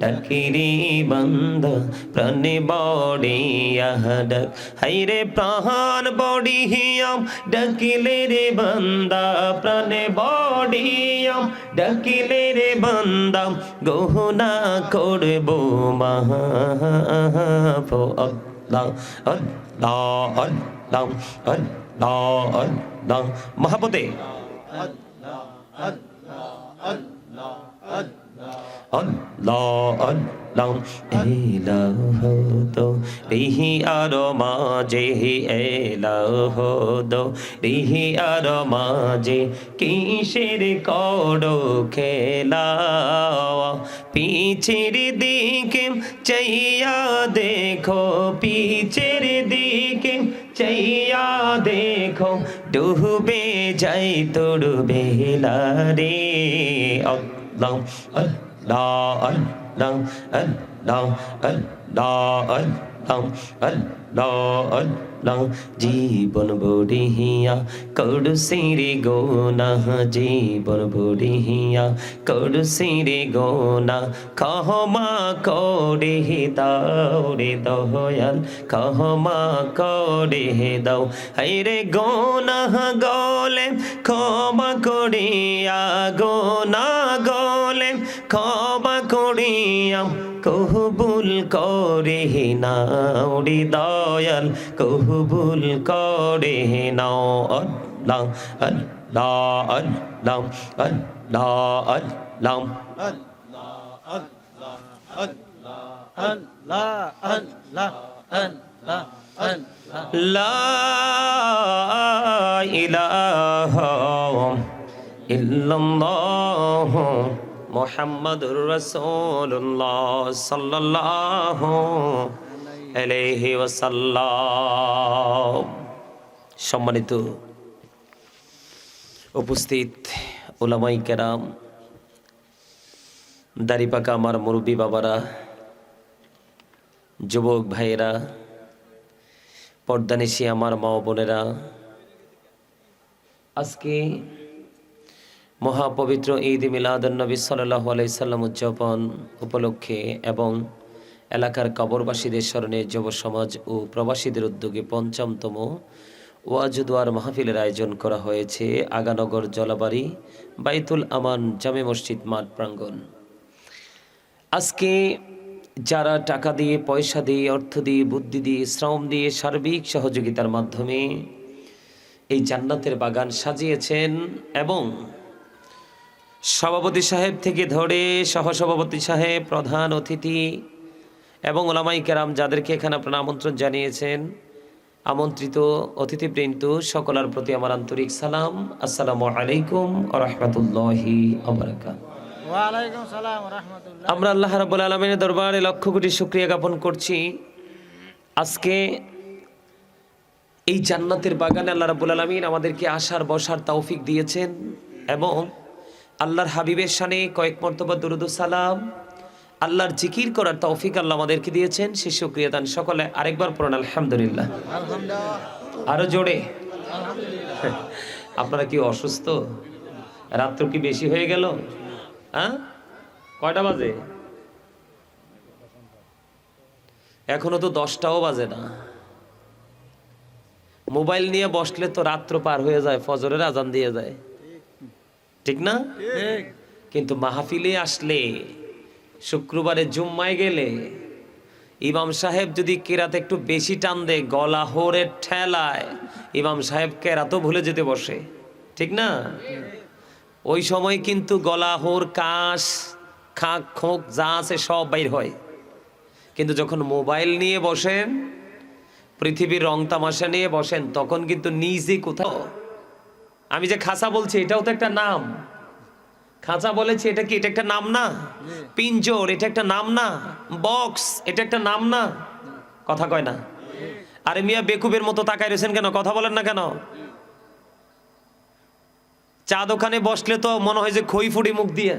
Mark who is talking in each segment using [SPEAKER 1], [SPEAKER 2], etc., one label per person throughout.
[SPEAKER 1] ডাকিরে বান্দা প্রাণে বড়িয়া ডাক হাইরে প্রাণ বড়িয়াম ডাকিলে রে বান্দা প্রাণে বড়িয়াম, ডাকিলে রে বান্দা গহনা করব মাহফ আল্লাহ আল্লাহ আল্লাহ আল্লাহ আল্লাহ। মহাপতে আল্লাহ আল্লাহ এলাহ তো রিহি আর মাঝে এলাহ দো রিহি আর মাঝে কিসের করো খেলা পিছের দিকে চাইয়া দেখো পিছের দিকে চাইয়া দেখো ডুবে যাই তোর বেলা রে আল্লাহ đo ấn đăng ấn đăng ấn đo ấn đăng ấn đo ấn đăng জীবন বুড়িয়া কর সিরে গোনা জীবন বুড়িয়া কর সিরে গোনা ক্ষমা করে দাও রে দয়াল ক্ষমা করে দাও হাইরে গোনা গলে ক্ষমা করিয়া গোনা গ কহবুল করে নাও রে দয়াল কহবুল করে নাও আল্লাহ আল্লাহ আল্লাহ আল্লাহ আল্লাহ
[SPEAKER 2] আল্লাহ আল্লাহ আল্লাহ
[SPEAKER 1] লা ইলাহা ইল্লাল্লাহ মুহাম্মাদুর আলাইহি ওয়াসাল্লাম। সম্মানিত উপস্থিত ওলামাই কেরাম, দাড়িপাকা আমার মুরব্বী বাবারা, যুবক ভাইয়েরা পর্দানিশি আমার মা বোনেরা, আজকে মহাপবিত্র ঈদ মিলাদুন্নবী সাল্লাহ আলাইসাল্লাম উদযাপন উপলক্ষে এবং এলাকার কবরবাসীদের স্মরণে যুব সমাজ ও প্রবাসীদের উদ্যোগে পঞ্চমতম ওয়াজুদুয়ার মাহফিলের আয়োজন করা হয়েছে আগানগর জলাবাড়ি বাইতুল আমান জামে মসজিদ মাঠ প্রাঙ্গণ। আজকে যারা টাকা দিয়ে, পয়সা দিয়ে, অর্থ দিয়ে, বুদ্ধি দিয়ে, শ্রম দিয়ে সার্বিক সহযোগিতার মাধ্যমে এই জান্নাতের বাগান সাজিয়েছেন এবং সভাপতি সাহেব থেকে ধরে সহসভাপতি সাহেব প্রধান অতিথি এবং ওলামাই কেরাম যাদেরকে এখানে আপনারা আমন্ত্রণ জানিয়েছেন আমন্ত্রিত অতিথিবৃন্দ সকলের প্রতি আমার আন্তরিক সালাম। আসসালামু আলাইকুম রহমতুল্লাহি আমরা আল্লাহ রাবুল আলমিনের দরবারে লক্ষ কোটি শুক্রিয়া জ্ঞাপন করছি। আজকে এই জান্নাতের বাগানে আল্লাহ রাব্বুল আলমিন আমাদেরকে আসার বসার তৌফিক দিয়েছেন এবং আল্লাহর হাবিবের শানে কয়েক মর্তবা দুরুদ সালাম। আল্লাহর জিকির করার তৌফিক আল্লাহ আমাদেরকে দিয়েছেন। সে শুক্রিয়া দান সকলে আরেকবার পড়ুন আলহামদুলিল্লাহ। আরও জোরে। আপনারা কি অসুস্থ? রাত্র কি বেশি হয়ে গেল? হ্যাঁ কয়টা বাজে? এখনও তো দশটাও বাজে না। মোবাইল নিয়ে বসলে তো রাত্র পার হয়ে যায় ফজরের আজান দিয়ে যায়। ঠিক না? কিন্তু মাহফিলে আসলে শুক্রবারে জুম্মায় গেলে ইমাম সাহেব যদি কেরাতে একটু বেশি টান দেয় গলা হোরের ঠেলায় ইমাম সাহেব কেরাতও ভুলে যেতে বসে। ঠিক না? ওই সময় কিন্তু গলা হোর কাশ খাঁক খোঁক যা আছে সব বাইর হয়। কিন্তু যখন মোবাইল নিয়ে বসেন পৃথিবীর রং তামাশা নিয়ে বসেন তখন কিন্তু নিজে কোথাও আমি যে খাসা বলছি, এটাও তো একটা নাম। খাঁচা বলেছি, এটা কি, এটা একটা নাম না? পিঞ্জর, এটা একটা নাম না? বক্স, এটা একটা নাম না? কথা কয় না। আরে মিয়া বেকুবের মতো তাকায় রয়েছেন কেন? কথা বলেন না কেন? চা দোকানে বসলে তো মনে হয় যে খই ফুড়ি মুখ দিয়ে।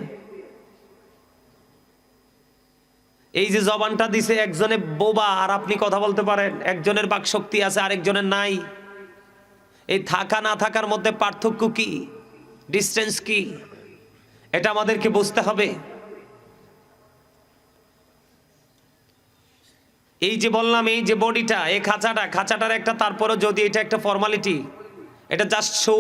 [SPEAKER 1] এই যে জবানটা দিছে, একজনে বোবা, আর আপনি কথা বলতে পারেন। একজনের বাক শক্তি আছে, আরেকজনের নাই। এই থাকা না থাকার মধ্যে পার্থক্য কি? ডিস্টেন্স কি? এটা আমাদেরকে বুঝতে হবে। এই যে বললাম, এই যে বডিটা, এই খাঁচাটা, খাঁচাটার একটা তারপরে যদি এটা একটা ফর্মালিটি এটা জাস্ট শো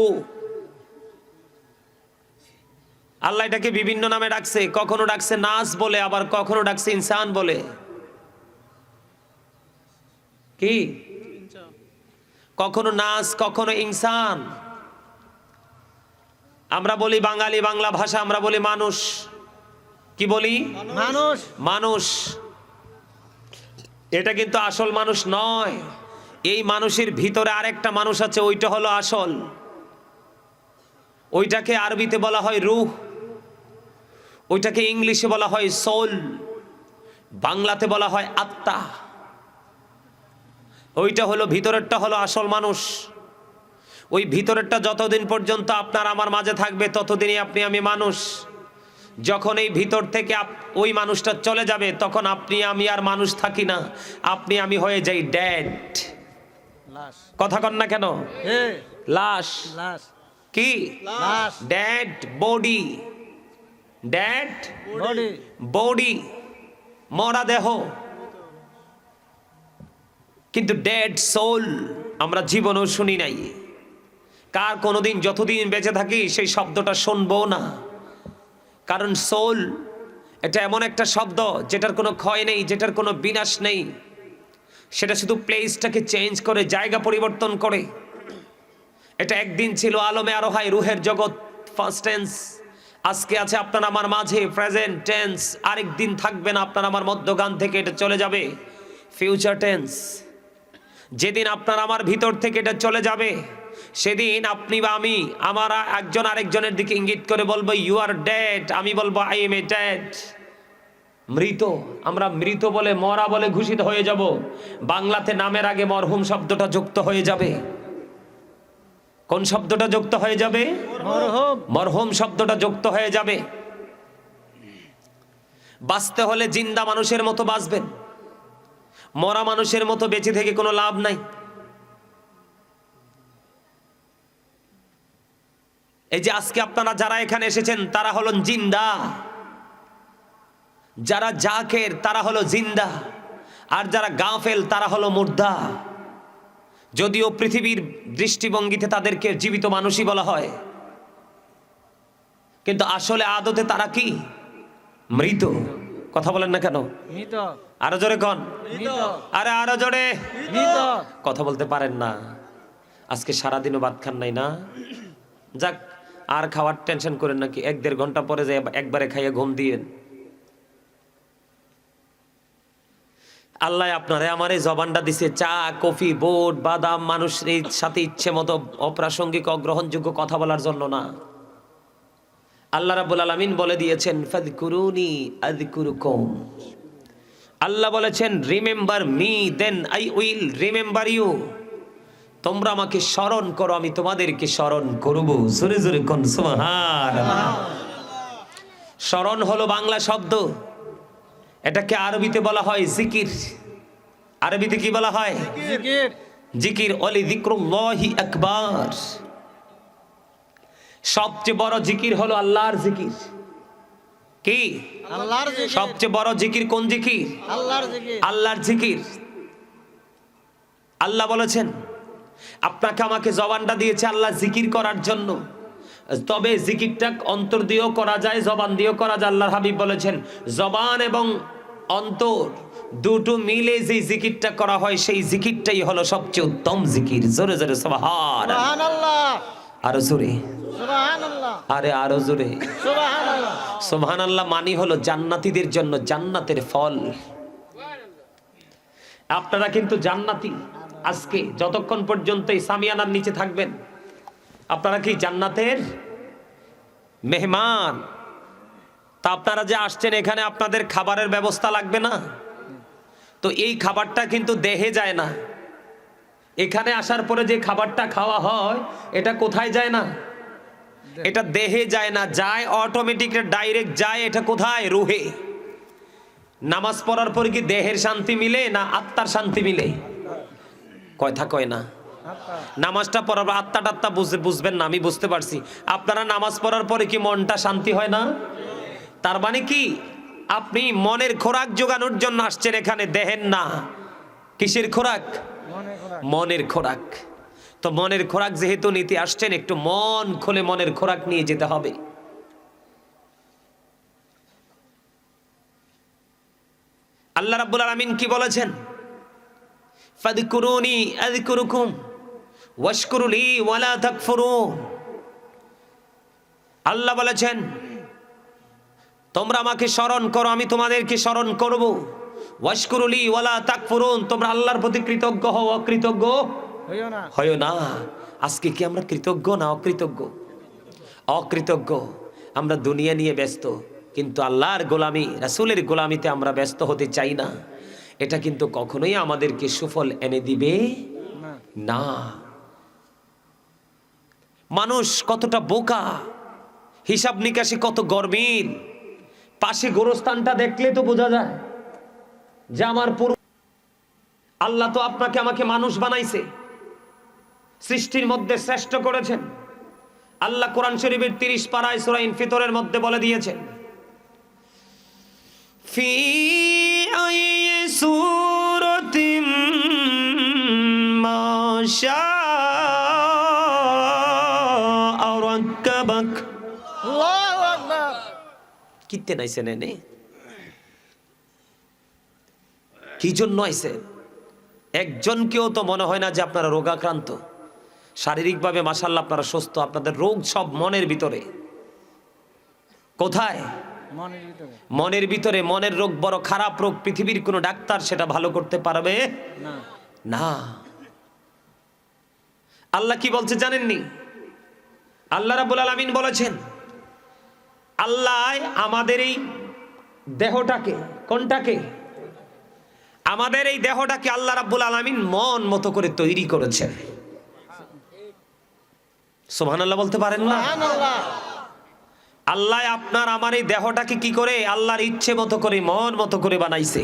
[SPEAKER 1] আল্লাহ এটাকে বিভিন্ন নামে ডাকছে, কখনো ডাকছে নাস বলে, আবার কখনো ডাকছে ইনসান বলে। কি? কখনো নাস কখনো ইনসান। আমরা বলি বাঙালি বাংলা ভাষা আমরা বলি মানুষ। কি বলি?
[SPEAKER 2] মানুষ।
[SPEAKER 1] মানুষ। এটা কিন্তু আসল মানুষ নয়। এই মানুষের ভিতরে আরেকটা মানুষ আছে ওইটা হলো আসল। ওইটাকে আরবিতে বলা হয় রুহ। ওইটাকে ইংলিশে বলা হয় সোল। বাংলাতে বলা হয় আত্মা। ওইটা হলো ভিতরেরটা হলো আসল মানুষ। ওই ভিতরেরটা যতদিন পর্যন্ত আপনার আমার মাঝে থাকবে ততদিনই আপনি আমি মানুষ। যখন এই ভিতর থেকে ওই মানুষটা চলে যাবে তখন আপনি আমি আর মানুষ থাকি না। আপনি আমি হয়ে যাই ড্যাড। কথা কন না কেন? লাশ। কি? Dead body. Dead?
[SPEAKER 2] Body.
[SPEAKER 1] Body. মরা দেহ। কিন্তু ডেড সোল আমরা জীবনও শুনি নাই। কার কোনোদিন যতদিন বেঁচে থাকি সেই শব্দটা শুনব না। কারণ সোল এটা এমন একটা শব্দ যেটার কোনো ক্ষয় নেই, যেটার কোনো বিনাশ নেই। সেটা শুধু প্লেসটাকে চেঞ্জ করে, জায়গা পরিবর্তন করে। এটা একদিন ছিল আলমে আরও হয় রুহের জগৎ ফার্স্ট টেন্স আজকে আছে আপনার আমার মাঝে প্রেজেন্ট টেন্স আরেক দিন থাকবে না আপনার আমার মধ্যগান থেকে এটা চলে যাবে। ফিউচার টেন্স যেদিন আপনার আমার ভিতর থেকে এটা চলে যাবে সেদিন আপনি বা আমি আমার একজন আরেকজনের দিকে ইঙ্গিত করে বলব ইউ আর ডেড আমি বলব আই এম এ ডেড মৃত আমরা মৃত বলে মরা বলে ঘোষিত হয়ে যাব। বাংলাতে নামের আগে মরহুম শব্দটা যুক্ত হয়ে যাবে। কোন শব্দটা যুক্ত হয়ে যাবে?
[SPEAKER 2] মরহুম।
[SPEAKER 1] মরহুম শব্দটা যুক্ত হয়ে যাবে। বাঁচতে হলে জিন্দা মানুষের মতো বাঁচবেন। মরা মানুষের মতো বেঁচে থেকে কোনো লাভ নাই। এই যে আজকে আপনারা যারা এখানে এসেছেন, তারা হলেন জিন্দা। যারা জাকের, তারা হলো জিন্দা। আর যারা গাফেল, তারা হলো মুর্দা। যদিও পৃথিবীর দৃষ্টিভঙ্গিতে তাদেরকে জীবিত মানুষই বলা হয়। কিন্তু আসলে আদতে তারা কি? মৃত। কথা বলেন না কেন? আরও জোরে কন। আরে আরও জোরে। কথা বলতে পারেন না। আজকে সারাদিনও ভাত খান নাই না। যাক আর খাওয়ার টেনশন করেন নাকি এক দেড় ঘণ্টা পরে যে একবারে খাইয়ে ঘুম দিয়েন। আল্লাহ আপনারে আমার এই জবানটা দিছে চা কফি বোট বাদাম মানুষের সাথে ইচ্ছে মতো অপ্রাসঙ্গিক অগ্রহণযোগ্য কথা বলার জন্য না। আল্লাহ রাবুল আলমিন বলে দিয়েছেন ফাদকুরুনি আযকুরুকুম। আল্লাহ বলেছেন remember me then I will remember you তোমরা আমাকে স্মরণ করো আমি তোমাদেরকে স্মরণ করব। জোরে জোরে কোন সুবহান স্মরণ হলো বাংলা শব্দ। এটাকে আরবিতে বলা হয় জিকির। আরবিতে কি বলা হয়?
[SPEAKER 2] জিকির।
[SPEAKER 1] জিকির। অলি জিক্রুল্লাহি আকবার। সবচেয়ে বড় জিকির হলো আল্লাহর জিকির। কি?
[SPEAKER 2] আল্লাহর জিকির।
[SPEAKER 1] সবচেয়ে বড় জিকির কোন জিকির?
[SPEAKER 2] আল্লাহর জিকির।
[SPEAKER 1] আল্লাহর জিকির। আল্লাহ বলেছেন আপনাকে আমাকে জবানটা দিয়েছে আল্লাহ জিকির করার জন্য। তবে জিকিরটা অন্তর দিয়েও করা যায় জবান দিয়েও করা যায়। আল্লাহর হাবিব বলেছেন জবান এবং অন্তর দুটো মিলে যে জিকিরটা করা হয় সেই জিকিরটাই হলো সবচেয়ে উত্তম জিকির। জোরে জোরে
[SPEAKER 2] সুবহানাল্লাহ।
[SPEAKER 1] আরও জোরে। আরে আরও জোরে। সোহান আল্লাহ মানি হলো জান্নাতীদের জন্য জান্নাতের ফল। আপনারা কিন্তু জান্নাতি। আজকে যতক্ষণ পর্যন্ত এই সামিয়ানার নিচে থাকবেন আপনারা কি জান্নাতের মেহমান? তা আপনারা যে আসছেন এখানে আপনাদের খাবারের ব্যবস্থা লাগবে না? তো এই খাবারটা কিন্তু দেহে যায় না। এখানে আসার পরে যে খাবারটা খাওয়া হয়, এটা কোথায় যায় না? এটা দেহে যায় না, যায় অটোমেটিক ডাইরেক্ট যায়, এটা কোথায়? রুহে। নামাজ পড়ার পরে কি দেহের শান্তি মিলে না আত্মার শান্তি মিলে? কথা কয় না। নামাজটা পড়ার পর আত্মা টাত্মা বুঝে বুঝবেন না, আমি বুঝতে পারছি। আপনারা নামাজ পড়ার পরে কি মনটা শান্তি হয় না? তার মানে কি? আপনি মনের খোরাক জোগানোর জন্য আসছেন এখানে, দেহের না। কিসের খোরাক? মনের খোরাক। তো মনের খোরাক যেহেতু নিতে আসছেন, একটু মন খুলে মনের খোরাক নিয়ে যেতে হবে। আল্লাহ রাব্বুল আলামিন কি বলেছেন? ফাদকুরুনি আযকুরুকুম ওয়াশকুরুলি ওয়ালা তাকফুরুন। আল্লাহ বলেছেন, তোমরা আমাকে স্মরণ করো, আমি তোমাদেরকে স্মরণ করব। ওয়াশকুরুলি ওয়ালা তাকফুরুন তোমরা আল্লাহর প্রতি কৃতজ্ঞ হও অকৃতজ্ঞ?
[SPEAKER 2] হইও না।
[SPEAKER 1] হয় না। আজকে কি আমরা কৃতজ্ঞ না অকৃতজ্ঞ? অকৃতজ্ঞ। আমরা দুনিয়া নিয়ে ব্যস্ত কিন্তু আল্লাহর গোলামি রাসূলের গোলামিতে আমরা ব্যস্ত হতে চাই না। এটা কিন্তু কখনোই আমাদেরকে সুফল এনে দিবে
[SPEAKER 2] না।
[SPEAKER 1] না। মানুষ কতটা বোকা হিসাব নিকাশি কত গরমিল পাশে গোরস্থানটা দেখলে তো বোঝা যায়। যে আমার পুরো আল্লাহ তো আপনাকে আমাকে মানুষ বানাইছে। সৃষ্টির মধ্যে শ্রেষ্ঠ করেছেন। আল্লাহ কোরআন শরীফের তিরিশ পাড়ায় সুরাইন ফিতরের মধ্যে বলে দিয়েছেন ফি সূরাতিম
[SPEAKER 2] আল্লাহু আকবার।
[SPEAKER 1] কিতে নাইছেন এনে কি জন্য আইছে? একজনকেও তো মনে হয় না যে আপনারা রোগাক্রান্ত। শারীরিকভাবে মাসাল্লাহ আপনারা সুস্থ আপনাদের রোগ সব মনের ভিতরে। কোথায়?
[SPEAKER 2] মনের ভিতরে।
[SPEAKER 1] মনের রোগ বড় খারাপ রোগ পৃথিবীর কোনো ডাক্তার সেটা ভালো করতে পারবে?
[SPEAKER 2] না।
[SPEAKER 1] না। আল্লাহ কি বলছে জানেননি? আল্লাহ রাবুল আলমিন বলেছেন আল্লাহ আমাদের এই দেহটাকে কোনটাকে আমাদের এই দেহটাকে আল্লাহ রাব্বুল আলমিন মন মতো করে তৈরি করেছেন। সোহান আল্লাহ বলতে পারেন না? আল্লাহ আপনার আমার এই দেহটাকে কি করে আল্লাহর ইচ্ছে মতো করে মন মতো করে বানাইছে।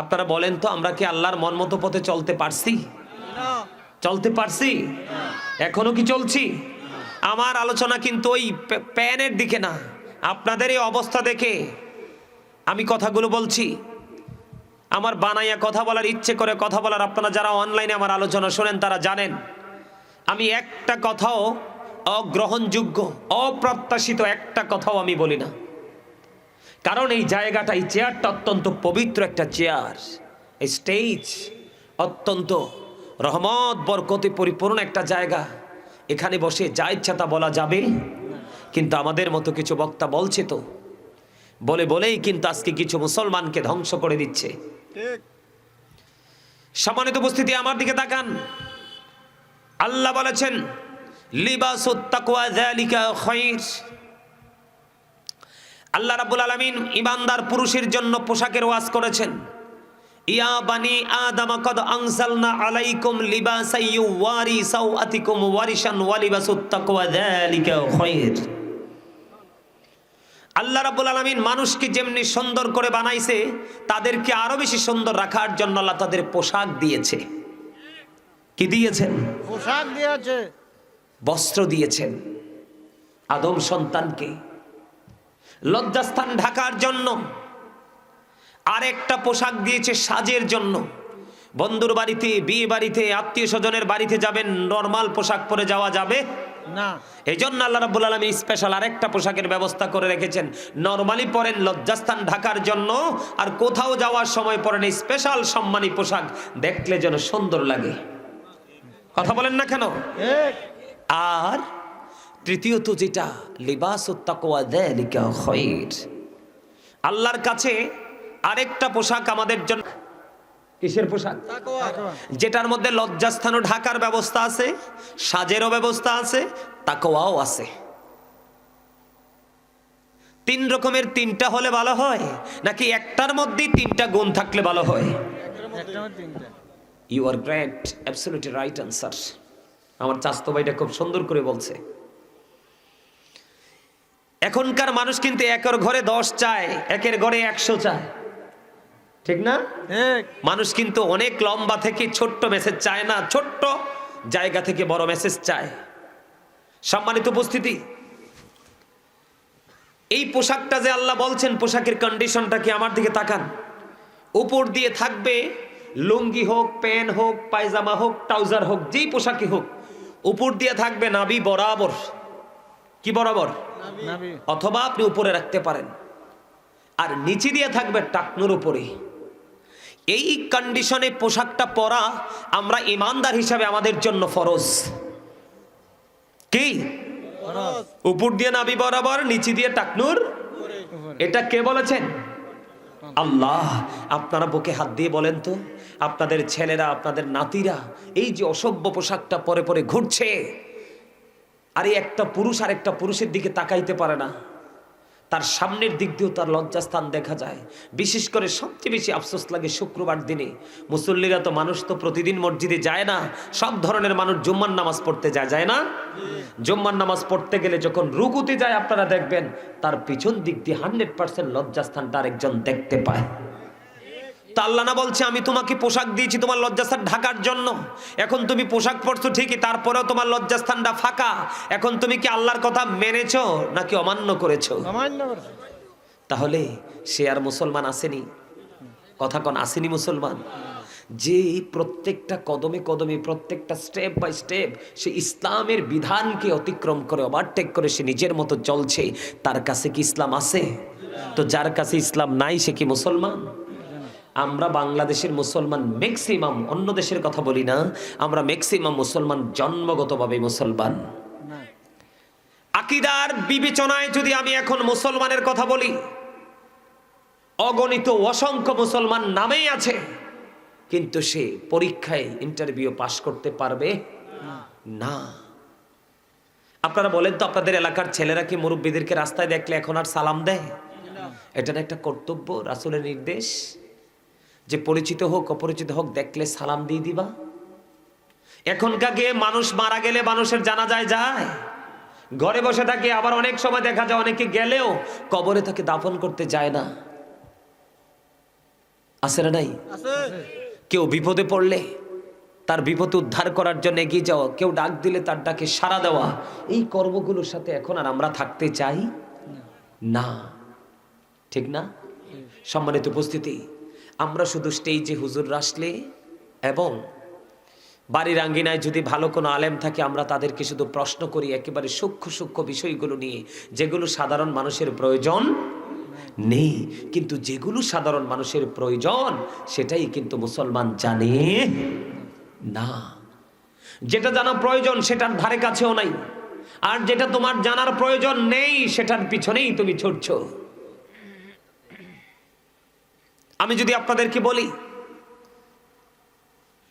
[SPEAKER 1] আপনারা বলেন তো আমরা কি আল্লাহর মন মতো পথে চলতে পারছি? চলতে পারছি? এখনও কি চলছি? আমার আলোচনা কিন্তু ওই প্যানের দিকে না। আপনাদের এই অবস্থা দেখে আমি কথাগুলো বলছি। আমার বানাইয়া কথা বলার ইচ্ছে করে কথা বলার আপনারা যারা অনলাইনে আমার আলোচনা শোনেন, তারা জানেন, আমি একটা কথাও অগ্রহণযোগ্য, অপ্রত্যাশিত একটা কথাও আমি বলি না। কারণ এই জায়গাটা, এই চেয়ারটা অত্যন্ত পবিত্র একটা চেয়ার, এই স্টেজ অত্যন্ত রহমত, বরকতে পরিপূর্ণ একটা জায়গা। এখানে বসে যা ইচ্ছা তা বলা যাবে, কিন্তু আমাদের মতো কিছু বক্তা বলছে তো, বলে বলেই কিন্তু আজকে কিছু মুসলমানকে ধ্বংস করে দিচ্ছে।
[SPEAKER 2] ঠিক।
[SPEAKER 1] সম্মানিত উপস্থিতি, আমার দিকে তাকান। আল্লাহ বলেছেন খায়র আল্লাহ রাব্বুল আলামিন ইমানদার পুরুষের জন্য পোশাকের ওয়াজ করেছেন। ইয়া বানি আদম, কদ আনসালনা আলাইকুম লিবাসাই ইউওয়ারি সাওআতিকুম ওয়ারিশান ওয়া লিবাসুত তাকওয়া যালিকা খায়র আল্লাহ রাব্বুল আলামিন মানুষকে যেমনি সুন্দর করে বানাইছে তাদেরকে আরও বেশি সুন্দর রাখার জন্য আল্লাহ তাদের পোশাক দিয়েছে। কি দিয়েছেন?
[SPEAKER 2] পোশাক দিয়েছে।
[SPEAKER 1] বস্ত্র দিয়েছেন। আদম সন্তানকে। লজ্জাস্থান ঢাকার জন্য। আরেকটা পোশাক দিয়েছে সাজের জন্য। বন্ধুর বাড়িতে বিয়ে বাড়িতে আত্মীয় স্বজনের বাড়িতে যাবেন নর্মাল পোশাক পরে যাওয়া যাবে।
[SPEAKER 2] না।
[SPEAKER 1] এই জন্য আল্লাহ রাব্বুল আলমী স্পেশাল আরেকটা পোশাকের ব্যবস্থা করে রেখেছেন। নর্মালি পরেন লজ্জাস্থান ঢাকার জন্য আর কোথাও যাওয়ার সময় পরেন স্পেশাল সম্মানী পোশাক। দেখলে যেন সুন্দর লাগে। কথা বলেন না কেন? আর তৃতীয়ত যেটা লিবাস খায়র আল্লাহর কাছে আরেকটা পোশাক আমাদের জন্য কিসের পোশাক? যেটার মধ্যে লজ্জাস্থান ঢাকার ব্যবস্থা আছে, সাজেরও ব্যবস্থা আছে, তাকওয়াও আছে। তিন রকমের তিনটা হলে ভালো হয়, নাকি একটার মধ্যেই তিনটা গুণ থাকলে ভালো হয়? You are great absolutely right answer আমার চাস্তো ভাইটা খুব সুন্দর করে বলছে। এখনকার মানুষ কিন্তু একের ঘরে দশ চায়, একের ঘরে একশো চায়। ঠিক না? মানুষ কিন্তু অনেক লম্বা থেকে ছোট্ট মেসেজ চায় না ছোট্ট জায়গা থেকে বড় মেসেজ চায়। সম্মানিত উপস্থিতি এই পোশাকটা যে আল্লাহ বলছেন পোশাকের কন্ডিশনটা কি আমার দিকে তাকান? উপর দিয়ে থাকবে লুঙ্গি হোক প্যান্ট হোক পায়জামা হোক ট্রাউজার হোক যেই পোশাকই হোক উপর দিয়ে থাকবে নাবি বরাবর। কি বরাবর? অথবা আপনি উপরে রাখতে পারেন। আর নিচে দিয়ে থাকবে টাকনুর উপরে এই কন্ডিশনে পোশাকটা পরা আমরা ইমানদার হিসাবে আমাদের জন্য ফরজ। কি? উপর দিয়ে নাবি বরাবর, নিচে দিয়ে টাকনুর। এটা কে বলেছেন? আল্লাহ। আপনারা বুকে হাত দিয়ে বলেন তো, আপনাদের ছেলেরা, আপনাদের নাতিরা, এই যে অসভ্য পোশাকটা পরে পরে ঘুরছে, আরে একটা পুরুষ আর একটা পুরুষের দিকে তাকাইতে পারে না। তার সামনের দিক দিয়েও তার লজ্জাস্থান দেখা যায়। বিশেষ করে সবচেয়ে বেশি আফসোস লাগে শুক্রবার দিনে। মুসল্লিরা তো মানুষ তো প্রতিদিন মসজিদে যায় না, সব ধরনের মানুষ জুম্মার নামাজ পড়তে যায় যায় না? জুম্মার নামাজ পড়তে গেলে যখন রুকুতে যায় আপনারা দেখবেন, তার পিছন দিক দিয়ে হান্ড্রেড পার্সেন্ট লজ্জাস্থানটা আরেকজন দেখতে পায়। তা আল্লাহ না বলছে আমি তোমাকে পোশাক দিয়েছি তোমার লজ্জাস্থান ঢাকার জন্য। এখন তুমি পোশাক পরছো ঠিকই তারপরেও তোমার লজ্জাস্থানটা ফাঁকা। এখন তুমি কি আল্লাহর কথা মেনেছো নাকি অমান্য করেছ? তাহলে সে আর মুসলমান আসেনি। কথা কন আসেনি মুসলমান? যে প্রত্যেকটা কদমে কদমে প্রত্যেকটা স্টেপ বাই স্টেপ সে ইসলামের বিধানকে অতিক্রম করে ওভারটেক করে সে নিজের মতো চলছে। তার কাছে কি ইসলাম আছে? তো যার কাছে ইসলাম নাই সে কি মুসলমান? আমরা বাংলাদেশের মুসলমান ম্যাক্সিমাম অন্য দেশের কথা বলি না, আমরা ম্যাক্সিমাম মুসলমান জন্মগতভাবে মুসলমান। আকিদার বিবেচনায় যদি আমি এখন মুসলমানের কথা বলি, অগণিত অসংখ্য মুসলমান নামেই আছে, কিন্তু সে পরীক্ষায় ইন্টারভিউ পাশ করতে পারবে? না। আপনারা বলেন তো, আপনাদের এলাকার ছেলেরা কি মুরব্বীদেরকে রাস্তায় দেখলে এখন আর সালাম দেয়? এটা একটা কর্তব্য, রাসুলের নির্দেশ। যে পরিচিত হোক অপরিচিত হোক দেখলে সালাম দিয়ে দিবা। এখনকাকে মানুষ মারা গেলে মানুষের জানা যায়। যায় ঘরে বসে থাকে আবার অনেক সময় দেখা যায় অনেকে গেলেও কবরে তাকে দাফন করতে যায় না। আছে না নাই? কেউ বিপদে পড়লে তার বিপদ উদ্ধার করার জন্য এগিয়ে যাওয়া কেউ ডাক দিলে তার ডাকে সাড়া দেওয়া এই কর্মগুলোর সাথে এখন আর আমরা থাকতে চাই? না। ঠিক না? সম্মানিত উপস্থিতি আমরা শুধু স্টেজে হুজুর আসলে এবং বাড়ির আঙ্গিনায় যদি ভালো কোনো আলেম থাকে, আমরা তাদেরকে শুধু প্রশ্ন করি, একেবারে সূক্ষ্ম সূক্ষ্ম বিষয়গুলো নিয়ে। যেগুলো সাধারণ মানুষের প্রয়োজন নেই, কিন্তু যেগুলো সাধারণ মানুষের প্রয়োজন, সেটাই কিন্তু মুসলমান জানে না। যেটা জানা প্রয়োজন, সেটার ধারে কাছেও নাই। আর যেটা তোমার জানার প্রয়োজন নেই, সেটার পিছনেই তুমি ছুটছো। আমি যদি আপনাদেরকে বলি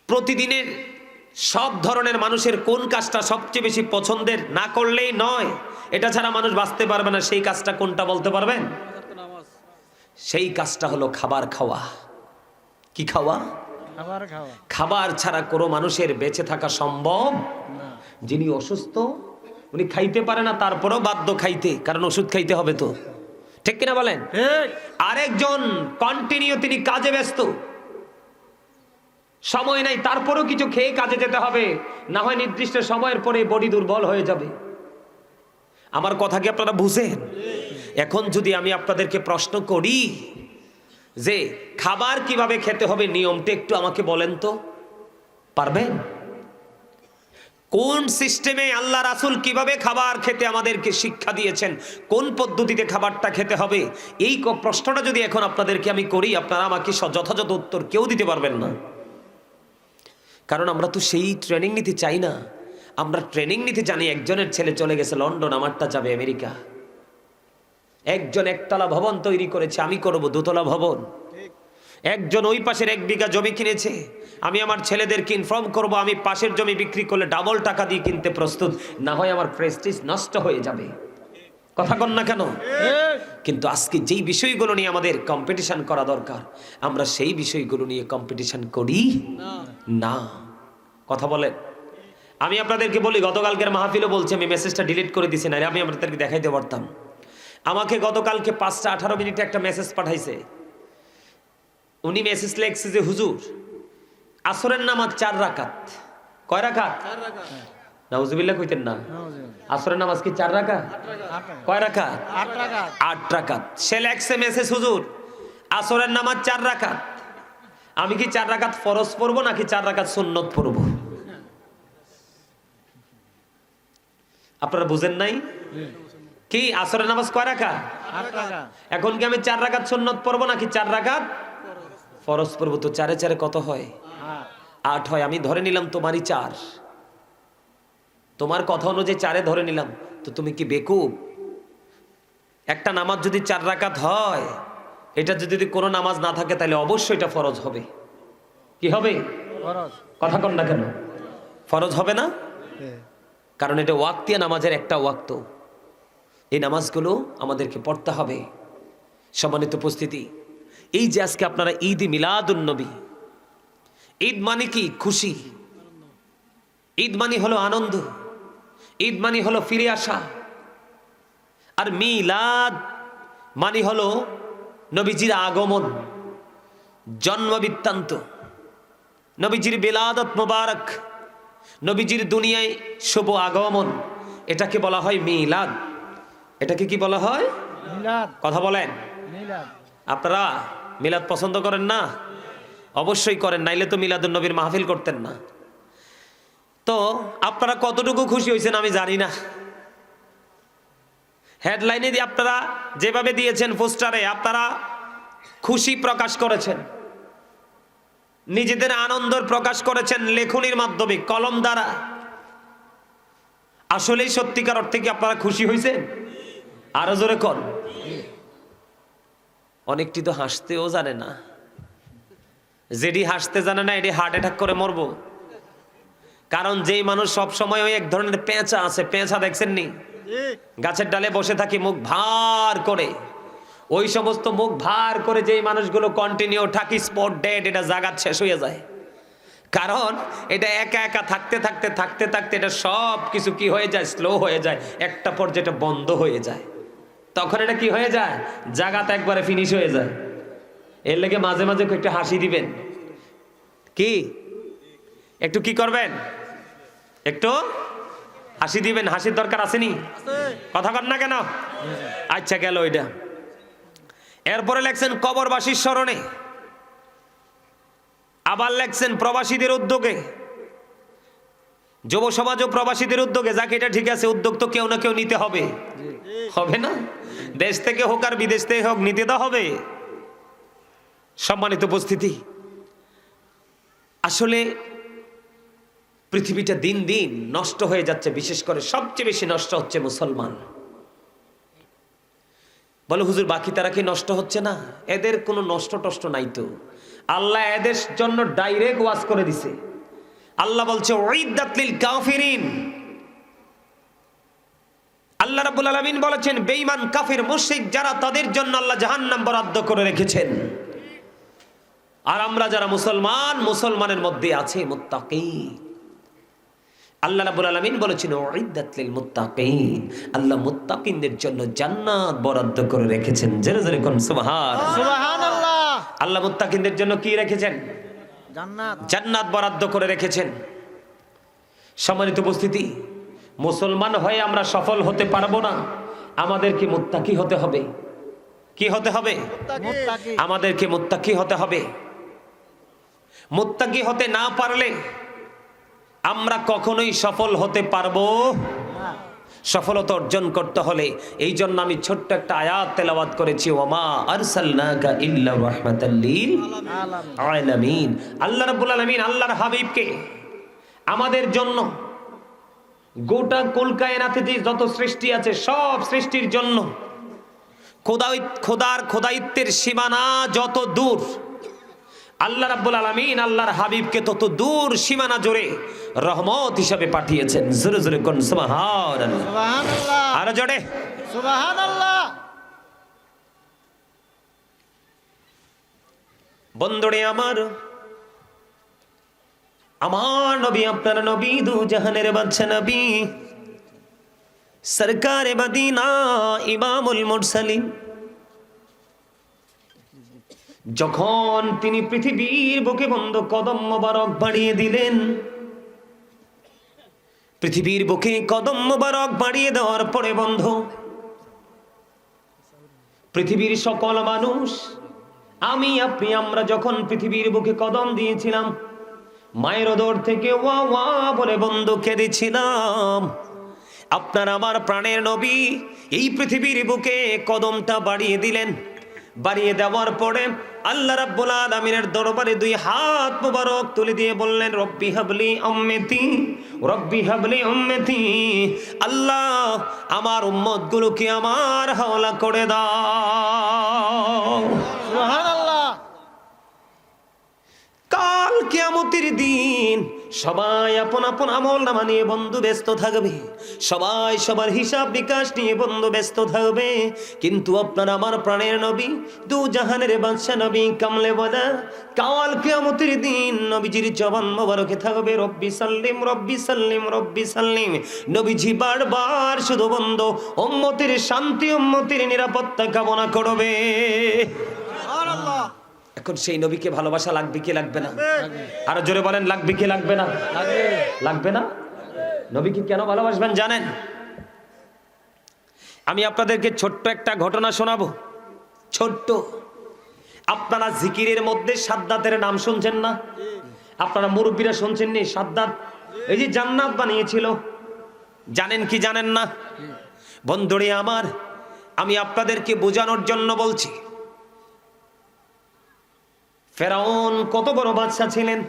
[SPEAKER 1] প্রতিদিনের সব ধরনের মানুষের কোন কাজটা সবচেয়ে বেশি পছন্দের না করলেই নয় এটা ছাড়া মানুষ বাঁচতে পারবে না সেই কাজটা কোনটা বলতে পারবেন? সেই কাজটা হলো খাবার খাওয়া। কি খাওয়া?
[SPEAKER 2] খাবার
[SPEAKER 1] ছাড়া কোনো মানুষের বেঁচে থাকা সম্ভব যিনি অসুস্থ উনি খাইতে পারে না তারপরেও বাধ্য খাইতে কারণ ওষুধ খাইতে হবে তো। ঠিক কিনা বলেন?
[SPEAKER 2] ঠিক
[SPEAKER 1] আরেকজন কন্টিনিউ তিনি কাজে ব্যস্ত। সময় নাই তারপরেও কিছু খেয়ে কাজে যেতে হবে। না হয় নির্দিষ্ট সময়ের পরে বডি দুর্বল হয়ে যাবে। আমার কথা কি আপনারা বুঝেন? এখন যদি আমি আপনাদেরকে প্রশ্ন করি যে খাবার কীভাবে খেতে হবে নিয়মটা একটু আমাকে বলেন তো। পারবেন? কোন সিস্টেমে আল্লাহ রাসুল কীভাবে খাবার খেতে আমাদেরকে শিক্ষা দিয়েছেন? কোন পদ্ধতিতে খাবারটা খেতে হবে? এই প্রশ্নটা যদি এখন আপনাদেরকে আমি করি, আপনারা আমাকে যথাযথ উত্তর কেউ দিতে পারবেন না। কারণ আমরা তো সেই ট্রেনিং নিতে চাই না। আমরা ট্রেনিং নিতে জানি একজনের ছেলে চলে গেছে লন্ডন, আমারটা যাবে আমেরিকা। একজন একতলা ভবন তৈরি করেছে, আমি করব দোতলা ভবন। একজন ওই পাশের এক বিঘা জমি কিনেছে। আমি আমার ছেলেদেরকে ইনফর্ম করব, আমি পাশের জমি বিক্রি করলে ডাবল টাকা দিয়ে কিনতে প্রস্তুত। না হয় আমার প্রেস্টিজ নষ্ট হয়ে যাবে। কথা কন না কেন? কিন্তু আজকে যেই বিষয়গুলো নিয়ে আমাদের কম্পিটিশন করা দরকার, আমরা সেই বিষয়গুলো নিয়ে কম্পিটিশন করি?
[SPEAKER 2] না।
[SPEAKER 1] কথা বলেন। আমি আপনাদেরকে বলি, গতকালকের মাহফিলও বলছি, আমি মেসেজটা ডিলিট করে দিছি না আমি আপনাদেরকে দেখাইতে পারতাম। আমাকে গতকালকে পাঁচটা আঠারো মিনিটে একটা মেসেজ পাঠাইছে। উনি মেসেজ লেখছে যে হুজুর আসরের নামাজ চার রাকাত। কয় রাকাত? নাউজুবিল্লাহ কইতেন না। আসরের নামাজ কি চার রাকাত? কয় রাকাত?
[SPEAKER 2] আট
[SPEAKER 1] রাকাত। সে লেখছে মেসেজ হুজুর আসরের নামাজ চার রাকাত। আমি কি চার রাকাত ফরজ পড়ব নাকি চার রাকাত সুন্নত পড়ব? আপনারা বুঝেন নাই? কি? আসরের নামাজ কয় রাখা এখন কি আমি চার রাকাত সুন্নত পড়ব নাকি চার রাকাত? ফরজ পড়ব তো চারে চারে কত হয়?
[SPEAKER 2] আট
[SPEAKER 1] আট হয়। আমি ধরে নিলাম তোমারই চার। তোমার কথা অনুযায়ী চারে ধরে নিলাম। তো তুমি কি বেকুব? একটা নামাজ যদি চার রাকাত হয় এটা যদি যদি কোনো নামাজ না থাকে তাহলে অবশ্যই এটা ফরজ হবে। কি হবে? কথা কন না কেন? ফরজ হবে না? কারণ এটা ওয়াক্তিয়া নামাজের একটা ওয়াক্ত। এই নামাজগুলো আমাদেরকে পড়তে হবে। সম্মানিত উপস্থিতি এই যে আজকে আপনারা ঈদ মিলাদুন নবী। ঈদ মানে কি? খুশি। ঈদ মানে হলো আনন্দ। ঈদ মানে হলো ফিরে আসা। আর মিলাদ মানে হলো নবীজির আগমন জন্ম বৃত্তান্ত নবীজির বেলাদত মোবারক নবীজির দুনিয়ায় শুভ আগমন। এটাকে বলা হয় মিলাদ। এটাকে কি বলা হয়? কথা বলেন। আপনারা মিলাদ পছন্দ করেন না? অবশ্যই করেন, নাইলে তো মিলাদুন নবীর মাহফিল করতেন না। তো আপনারা কতটুকু খুশি হয়েছেন আমি জানি না। হেডলাইনে দিয়ে আপনারা যেভাবে দিয়েছেন পোস্টারে, আপনারা খুশি প্রকাশ করেছেন। নিজেদের আনন্দ প্রকাশ করেছেন লেখনির মাধ্যমে, কলম দ্বারা। আসলেই সত্যিকার অর্থে কি আপনারা খুশি হয়েছেন? আরও জোরে কর অনেকটি তো হাসতেও জানে না। যেটি হাসতে জানে না এটি হার্ট অ্যাটাক করে মরবো। কারণ যেই মানুষ সব সময় ওই এক ধরনের পেঁচা আছে পেঁচা দেখছেন নি গাছের ডালে বসে থাকি মুখ ভার করে। ওই সমস্ত মুখ ভার করে যেই মানুষগুলো কন্টিনিউ থাকি স্পট ডেট এটা জাগাত শেষ হয়ে যায়। কারণ এটা একা একা থাকতে থাকতে থাকতে থাকতে এটা সব কিছু কি হয়ে যায় স্লো হয়ে যায় একটা পর্যায়ে এটা বন্ধ হয়ে যায়। তখন এটা কি হয়ে যায়? জাগাত একবারে ফিনিশ হয়ে যায়। এর লেগে মাঝে মাঝে একটু হাসি দিবেন। কি? একটু কি করবেন? একটু হাসি দিবেন, হাসির দরকার আসেনি কথা কর না কেন? আচ্ছা গেল ওইটা। এরপরে লেখছেন, কবরবাসীর স্মরণে। আবার লেখছেন, প্রবাসীদের উদ্যোগে। যুব সমাজ ও প্রবাসীদের উদ্যোগে, যাকে এটা ঠিক আছে, উদ্যোগ তো কেউ না কেউ নিতে হবে। হবে না? দেশ থেকে হোক আর বিদেশ থেকে হোক, নিতে তো হবে। সম্মানিত উপস্থিতি, আসলে পৃথিবীটা দিন দিন নষ্ট হয়ে যাচ্ছে, বিশেষ করে সবচেয়ে বেশি নষ্ট হচ্ছে মুসলমান। বলো, হুজুর, বাকি তারা কি নষ্ট হচ্ছে না? এদের কোনো নষ্ট টষ্ট নাই তো। আল্লাহ এদের জন্য ডাইরেক্ট ওয়াজ করে দিছে। আল্লাহ বলছে ওইদাতলিল কাফিরিন। আল্লাহ রাব্বুল আলামিন বলেছেন বেঈমান কাফির মুশরিক যারা তাদের জন্য আল্লাহ জাহান্নাম বরাদ্দ করে রেখেছেন। আর আমরা যারা মুসলমান মুসলমানের মধ্যে আছে মুত্তাকি আল্লাহ রাব্বুল আলামিন বলেছেন আল্লাহ মুত্তাকিনদের জন্য জান্নাত বরাদ্দ করে রেখেছেন। জোরে জোরে কোন সুবহান। আল্লাহ মুত্তাকিনদের জন্য কি রেখেছেন?
[SPEAKER 2] জান্নাত।
[SPEAKER 1] বরাদ্দ করে রেখেছেন। সম্মানিত উপস্থিতি মুসলমান হয়ে আমরা সফল হতে পারব না। আমাদেরকে মুত্তাকি হতে হবে? কি হতে হবে? আমাদেরকে মুত্তাকি হতে হবে? মুত্তাকি হতে না পারলে আমরা কখনোই সফল হতে পারব সফলতা অর্জন করতে হলে এই জন্য আমি ছোট্ট একটা আয়াত তেলাওয়াত করেছি ওমা আরসালনাকা ইল্লা রাহমাতাল লিল
[SPEAKER 2] আলাম
[SPEAKER 1] আলামিন। আল্লাহ রাব্বুল আলামিন আল্লাহর হাবিবকে আমাদের জন্য গোটা কলকায়নাতে যত সৃষ্টি আছে, সব সৃষ্টির জন্য খোদাই, খোদার খোদাইত্বের সীমানা যত দূর আল্লাহ রাব্বুল আলামিন আল্লাহর হাবিবকে তত দূর সীমানা জুড়ে রহমত হিসাবে পাঠিয়েছেন। জোরে জোরে কোন সুবহানাল্লাহ।
[SPEAKER 2] সুবহানাল্লাহ।
[SPEAKER 1] আর জোরে।
[SPEAKER 2] সুবহানাল্লাহ।
[SPEAKER 1] বন্ধুরে আমার আমার নবী আপনার নবী দু জাহানের বাচ্চা নবী সরকারে মদিনা ইমামুল মুরসালিন যখন তিনি পৃথিবীর বুকে বন্ধ কদম মোবারক বাড়িয়ে দিলেন, পৃথিবীর বুকে কদম মোবারক বাড়িয়ে দেওয়ার পরে বন্ধ, পৃথিবীর সকল মানুষ, আমি, আপনি, আমরা যখন পৃথিবীর বুকে কদম দিয়েছিলাম, মায়ের ওদর থেকে ওয়া ওয়া বলে বন্ধ কেঁদেছিলাম, আপনার আমার প্রাণের নবী এই পৃথিবীর বুকে কদমটা বাড়িয়ে দিলেন। বাড়িয়ে দেওয়ার পরে আল্লাহ রাব্বুল আলামিনের দরবারে দুই হাত মোবারক তুলে দিয়ে বললেন রব্বি হাবলি উম্মতি রব্বি হাবলি উম্মতি আল্লাহ আমার উম্মতগুলোকে আমার হাওলা করে দাও।
[SPEAKER 2] সুবহান আল্লাহ
[SPEAKER 1] কাল কিয়ামতের দিন সবাই আপন আপন আমল নামা নিয়ে বন্ধু ব্যস্ত থাকবে। সবাই সবার হিসাব বিকাশ নিয়ে বন্ধু ব্যস্ত থাকবে। কিন্তু আপনার আমার প্রাণের নবী, দু জাহানের বাদশা নবী কামলে বদা, কাল কিয়ামতের দিন নবীজির জবান মোবারকে থাকবে, রব্বি সাল্লিম রব্বি সাল্লিম রব্বি সাল্লিম। নবীজি বারবার শুধু বন্ধ, উম্মতের শান্তি, উম্মতের নিরাপত্তা কামনা করবে। এখন সেই নবীকে ভালোবাসা লাগবে কি লাগবে না? আরও জোরে বলেন লাগবে কি লাগবে না? লাগবে না? নবীকে কেন ভালোবাসবেন জানেন? আমি আপনাদেরকে ছোট্ট একটা ঘটনা শোনাবো। ছোট্ট। আপনারা জিকিরের মধ্যে সাদ্দাতের নাম শুনছেন না? আপনারা মুরব্বীরা শুনছেন নি? সাদ্দাত এই যে জান্নাত বানিয়েছিল। জানেন কি জানেন না? বন্ধুরে আমার আমি আপনাদেরকে বোঝানোর জন্য বলছি। ফেরাউন কত বড় বাদশাহ ছিলেন?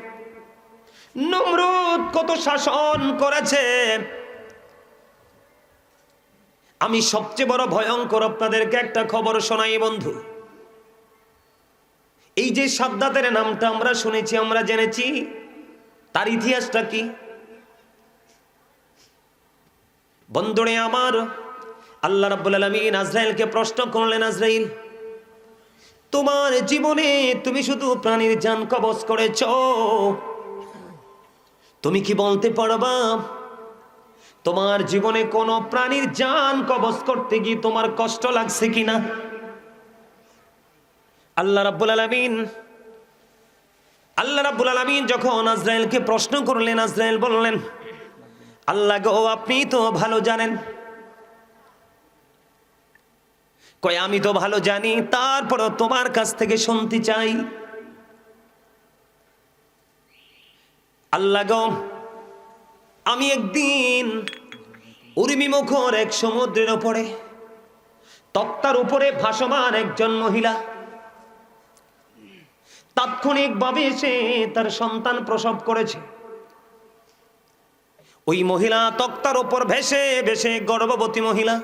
[SPEAKER 1] নমরুদ কত শাসন করেছে? আমি সবচেয়ে বড় ভয়ঙ্কর আপনাদেরকে একটা খবর শোনাই, বন্ধু। এই যে সাদ্দাতের নামটা আমরা শুনেছি, আমরা জেনেছি, তার ইতিহাসটা কি? বন্ধুরে আমার, আল্লাহ রাব্বুল আলামিন আজরাইলকে প্রশ্ন করলেন, আজরাইল তোমার জীবনে তুমি শুধু প্রাণীর জান কবজ করেছ। তুমি কি বলতে পারবা? তোমার জীবনে কোনো প্রাণীর জান কবজ করতে গিয়ে তোমার কষ্ট লাগছে কিনা? আল্লাহ রাব্বুল আলামিন, আল্লাহ রাব্বুল আলামিন যখন আজরাইলকে প্রশ্ন করলেন, আজরাইল বললেন, আল্লাহ গো, আপনি তো ভালো জানেন কয়, আমি তো ভালো জানি, তারপরও তোমার কাছ থেকে শুনতে চাই। আল্লাহ গো, আমি একদিন উর্মি মুখর এক সমুদ্রের ওপরে, তক্তার উপরে ভাসমান একজন মহিলা। তাৎক্ষণিকভাবে এসে তার সন্তান প্রসব করেছে। ওই মহিলা তক্তার ওপর ভেসে ভেসে গর্ভবতী মহিলা